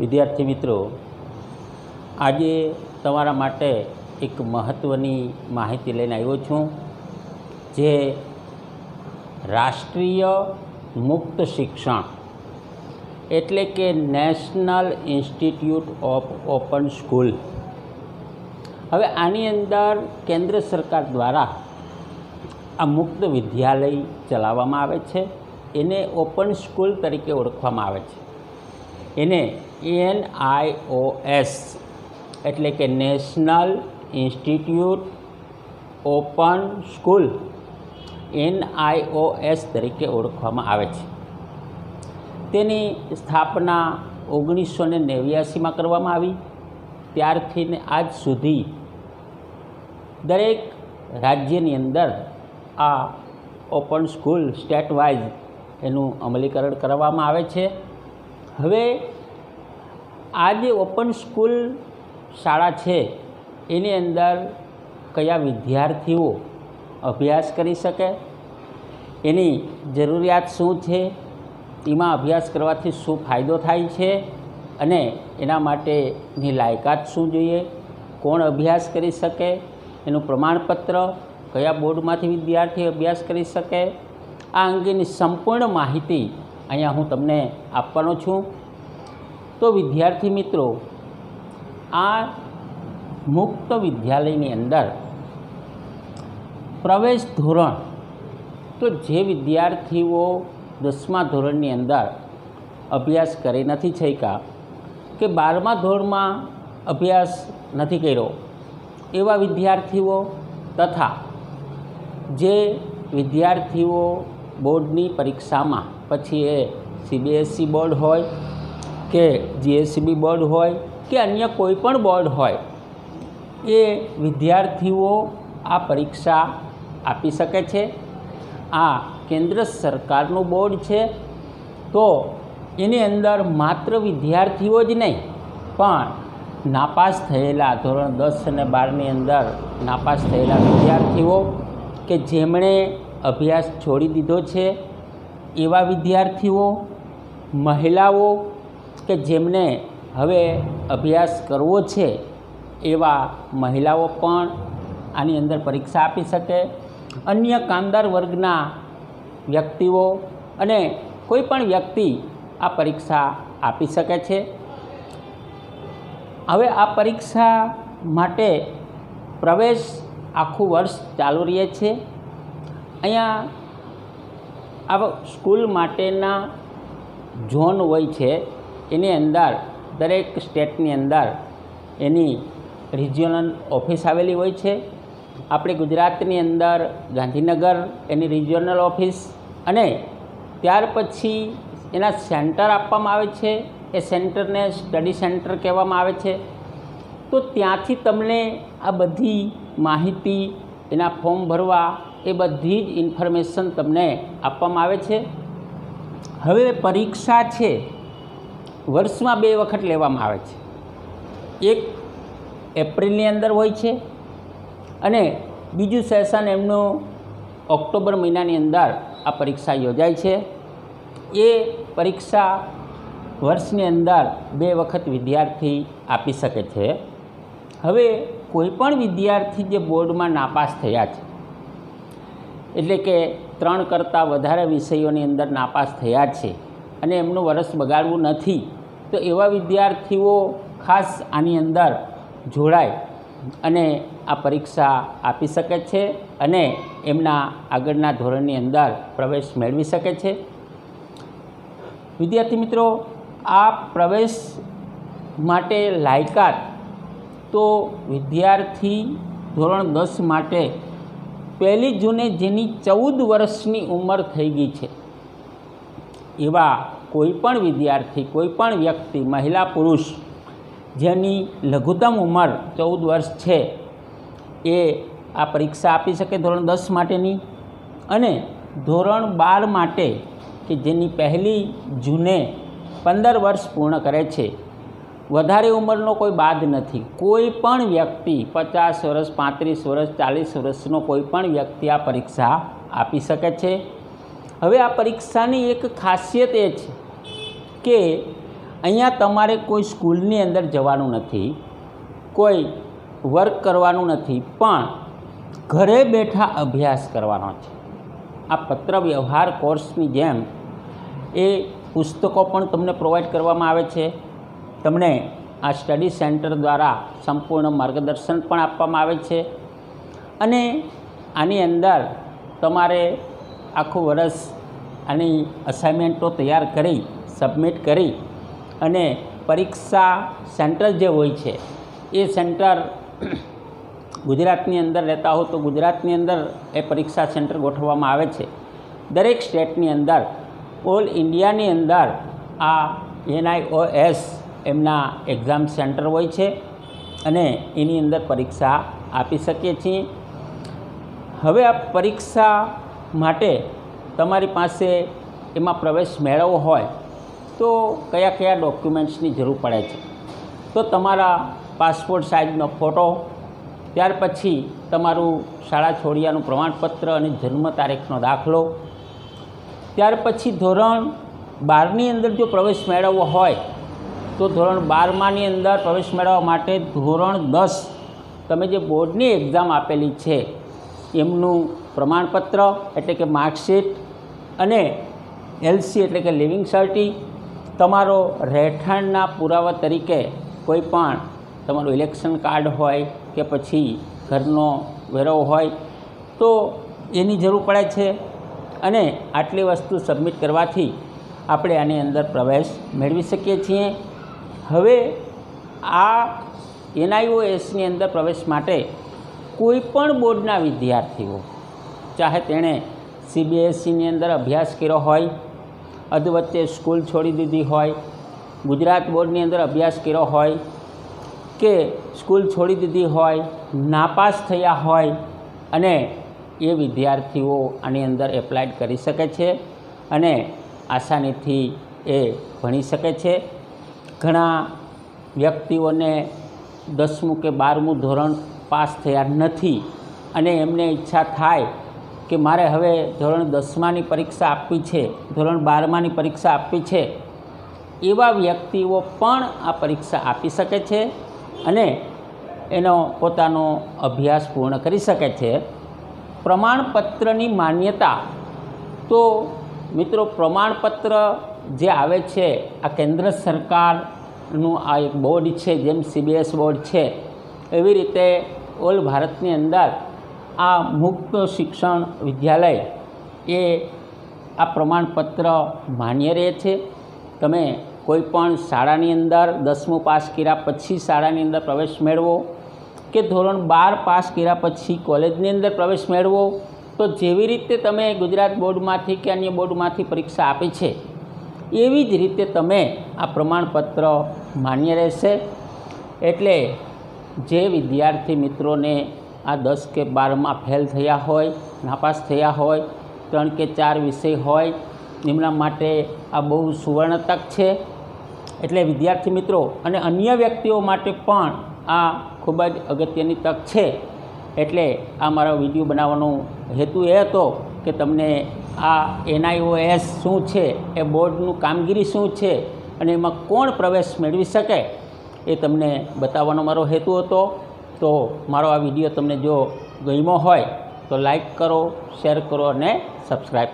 વિદ્યાર્થી મિત્રો, આજે તમારા માટે એક મહત્ત્વની માહિતી લઈને આવ્યો છું, જે રાષ્ટ્રીય મુક્ત શિક્ષણ એટલે કે National Institute of Open School. હવે આની અંદર કેન્દ્ર સરકાર દ્વારા આ મુક્ત વિદ્યાલય ચલાવવામાં આવે છે, એને ઓપન સ્કૂલ તરીકે ઓળખવામાં આવે છે. એને એન આઈ એટલે કે National Institute Open School N I તરીકે ઓળખવામાં આવે છે. તેની સ્થાપના ઓગણીસો ને નેવ્યાસીમાં કરવામાં આવી. ત્યારથી ને આજ સુધી દરેક રાજ્યની અંદર આ ઓપન સ્કૂલ સ્ટેટ વાઇઝ એનું અમલીકરણ કરવામાં આવે છે. હવે આ જે ઓપન સ્કૂલ શાળા છે, એની અંદર કયા વિદ્યાર્થીઓ અભ્યાસ કરી શકે? એની જરૂરિયાત શું છે? એમાં અભ્યાસ કરવાથી શું ફાયદો થાય છે? અને એના માટેની લાયકાત શું જોઈએ? કોણ અભ્યાસ કરી શકે? એનું પ્રમાણપત્ર, કયા બોર્ડમાંથી વિદ્યાર્થી અભ્યાસ કરી શકે? આ અંગેની સંપૂર્ણ માહિતી અહીંયા હું તમને આપવાનો છું. તો વિદ્યાર્થી મિત્રો, આ મુક્ત વિદ્યાલયની અંદર પ્રવેશ ધોરણ, તો જે વિદ્યાર્થીઓ દસમા ધોરણની અંદર અભ્યાસ કરી નથી શક્યા કે બારમા ધોરણમાં અભ્યાસ નથી કર્યો, એવા વિદ્યાર્થીઓ તથા જે વિદ્યાર્થીઓ બોર્ડની પરીક્ષામાં પછી એ સીબીએસસી બોર્ડ હોય કે જીએસસીબી બોર્ડ હોય કે અન્ય કોઈ પણ બોર્ડ હોય, એ વિદ્યાર્થીઓ આ પરીક્ષા આપી શકે છે. આ કેન્દ્ર સરકારનું બોર્ડ છે. તો એની અંદર માત્ર વિદ્યાર્થીઓ જ નહીં, પણ નાપાસ થયેલા ધોરણ દસ અને બારની અંદર નાપાસ થયેલા વિદ્યાર્થીઓ કે જેમણે અભ્યાસ છોડી દીધો છે એવા વિદ્યાર્થીઓ, મહિલાઓ કે જેમને હવે અભ્યાસ કરવો છે, એવા મહિલાઓ પણ આની અંદર પરીક્ષા આપી શકે. અન્ય કામદાર વર્ગના વ્યક્તિઓ અને કોઈ પણ વ્યક્તિ આ પરીક્ષા આપી શકે છે. હવે આ પરીક્ષા માટે પ્રવેશ આખું વર્ષ ચાલુ રહે છે. અહીંયા આ સ્કૂલ માટેના ઝોન હોય છે, એની અંદર, દરેક સ્ટેટની અંદર એની રિજિયોનલ ઓફિસ આવેલી હોય છે. આપણે ગુજરાતની અંદર ગાંધીનગર, એની રિજિયોનલ ઓફિસ અને ત્યાર પછી એના સેન્ટર આપવામાં આવે છે. એ સેન્ટરને સ્ટડી સેન્ટર કહેવામાં આવે છે. તો ત્યાંથી તમને આ બધી માહિતી એના ફોર્મ ભરવા એ બધી જ ઇન્ફોર્મેશન તમને આપવામાં આવે છે. હવે પરીક્ષા છે, વર્ષમાં બે વખત લેવામાં આવે છે. એક એપ્રિલની અંદર હોય છે અને બીજું સેશન એમનું ઓક્ટોબર મહિનાની અંદર આ પરીક્ષા યોજાય છે. એ પરીક્ષા વર્ષની અંદર બે વખત વિદ્યાર્થી આપી શકે છે. હવે કોઈ પણ વિદ્યાર્થી જે બોર્ડમાં નાપાસ થયા છે એટલે કે ત્રણ કરતાં વધારે વિષયોની અંદર નાપાસ થયા છે અને એમનું વરસ બગાડવું નથી. તો એવા વિદ્યાર્થીઓ ખાસ આની અંદર જોડાય અને આ પરીક્ષા આપી શકે છે અને એમના આગળના ધોરણની અંદર પ્રવેશ મેળવી શકે છે. વિદ્યાર્થી મિત્રો, આ પ્રવેશ માટે લાયકાત તો વિદ્યાર્થી ધોરણ દસ માટે પહેલી જૂને જેની ચૌદ વર્ષની ઉંમર થઈ ગઈ છે. એવા કોઈપણ વિદ્યાર્થી કોઈપણ વ્યક્તિ, મહિલા, પુરુષ, જેની લઘુત્તમ ઉંમર ચૌદ વર્ષ છે, એ આ પરીક્ષા આપી શકે ધોરણ દસ માટેની. અને ધોરણ બાર માટે કે જેની પહેલી જૂને પંદર વર્ષ પૂર્ણ કરે છે વધારે ઉંમરનો કોઈ બાદ નથી. કોઈ પણ વ્યક્તિ પચાસ વર્ષ, પાંત્રીસ વર્ષ, ચાલીસ વર્ષનો કોઈ પણ વ્યક્તિ આ પરીક્ષા આપી શકે છે. હવે આ પરીક્ષાની એક ખાસિયત એ છે કે અહીંયા તમારે કોઈ સ્કૂલની અંદર જવાનું નથી, કોઈ વર્ક કરવાનું નથી, પણ ઘરે બેઠા અભ્યાસ કરવાનો છે. આ પત્ર વ્યવહાર કોર્સની જેમ એ પુસ્તકો પણ તમને પ્રોવાઈડ કરવામાં આવે છે. તમને આ સ્ટડી સેન્ટર દ્વારા સંપૂર્ણ માર્ગદર્શન પણ આપવામાં આવે છે. અને આની અંદર તમારે આખું વર્ષ આની અસાઇનમેન્ટો તૈયાર કરી સબમિટ કરી અને પરીક્ષા સેન્ટર જે હોય છે, એ સેન્ટર ગુજરાતની અંદર રહેતા હો તો ગુજરાતની અંદર એ પરીક્ષા સેન્ટર ગોઠવવામાં આવે છે. દરેક સ્ટેટની અંદર, ઓલ ઇન્ડિયાની અંદર આ એનઆઈઓએસ એમના એક્ઝામ સેન્ટર હોય છે અને એની અંદર પરીક્ષા આપી શકીએ છીએ. હવે આ પરીક્ષા માટે તમારી પાસે એમાં પ્રવેશ મેળવવો હોય તો કયા કયા ડોક્યુમેન્ટ્સની જરૂર પડે છે? તો તમારા પાસપોર્ટ સાઇઝનો ફોટો, ત્યાર પછી તમારું શાળા છોડિયાનું પ્રમાણપત્ર અને જન્મ તારીખનો દાખલો, ત્યાર પછી ધોરણ બારની અંદર જો પ્રવેશ મેળવવો હોય તો ધોરણ બારમાની અંદર પ્રવેશ મેળવવા માટે ધોરણ દસ તમે જે બોર્ડની એક્ઝામ આપેલી છે, એમનું પ્રમાણપત્ર એટલે કે માર્કશીટ અને એલસી એટલે કે લિવિંગ સર્ટી તમારો રહેઠાણના પુરાવા તરીકે કોઈ પણ તમારું ઇલેક્શન કાર્ડ હોય કે પછી ઘરનો વેરો હોય તો એની જરૂર પડે છે અને આટલી વસ્તુ સબમિટ કરવાથી આપણે આની અંદર પ્રવેશ મેળવી શકીએ છીએ. હવે આ એનઆઈઓએસની અંદર પ્રવેશ માટે કોઈપણ બોર્ડના વિદ્યાર્થીઓ, ચાહે તેણે સીબીએસઈની અંદર અભ્યાસ કર્યો હોય, અધવચ્ચે સ્કૂલ છોડી દીધી હોય, ગુજરાત બોર્ડની અંદર અભ્યાસ કર્યો હોય, કે સ્કૂલ છોડી દીધી હોય, નાપાસ થયા હોય, અને એ વિદ્યાર્થીઓ આની અંદર એપ્લાય કરી શકે છે અને આસાનીથી એ ભણી શકે છે. ઘણા વ્યક્તિઓને દસમું કે બારમું ધોરણ પાસ થયા નથી અને એમને ઈચ્છા થાય કે મારે હવે ધોરણ દસમાની પરીક્ષા આપવી છે, ધોરણ બારમાની પરીક્ષા આપવી છે, એવા વ્યક્તિઓ પણ આ પરીક્ષા આપી શકે છે અને એનો પોતાનો અભ્યાસ પૂર્ણ કરી શકે છે. પ્રમાણપત્રની માન્યતા તો મિત્રો પ્રમાણપત્ર જે આવે છે, આ કેન્દ્ર સરકારનું આ એક બોર્ડ છે, જેમ સીબીએસ બોર્ડ છે, એવી રીતે ઓલ ભારતની અંદર આ મુક્ત શિક્ષણ વિદ્યાલય એ આ પ્રમાણપત્ર માન્ય રહે છે. તમે કોઈ પણ શાળાની અંદર દસમું પાસ કર્યા પછી શાળાની અંદર પ્રવેશ મેળવો કે ધોરણ બાર પાસ કર્યા પછી કોલેજની અંદર પ્રવેશ મેળવો, તો જેવી રીતે તમે ગુજરાત બોર્ડમાંથી કે અન્ય બોર્ડમાંથી પરીક્ષા આપી છે એવી જ રીતે તમે આ પ્રમાણપત્ર માન્ય રહેશે. એટલે જે વિદ્યાર્થી મિત્રોને આ દસ કે બારમાં ફેલ થયા હોય, નાપાસ થયા હોય, ત્રણ કે ચાર વિષય હોય, એમના માટે આ બહુ સુવર્ણ તક છે. એટલે વિદ્યાર્થી મિત્રો અને અન્ય વ્યક્તિઓ માટે પણ આ ખૂબ જ અગત્યની તક છે. એટલે આ મારો વીડિયો બનાવવાનો હેતુ એ હતો કે તમને આ એનઆઈઓએસ શું છે, એ બોર્ડનું કામગીરી શું છે અને એમાં કોણ પ્રવેશ મેળવી શકે, એ તમને બતાવવાનો મારો હેતુ હતો. તો મારો આ વીડિયો તમને જો ગમ્યો હોય, તો લાઈક કરો, શેર કરો અને સબસ્ક્રાઈબ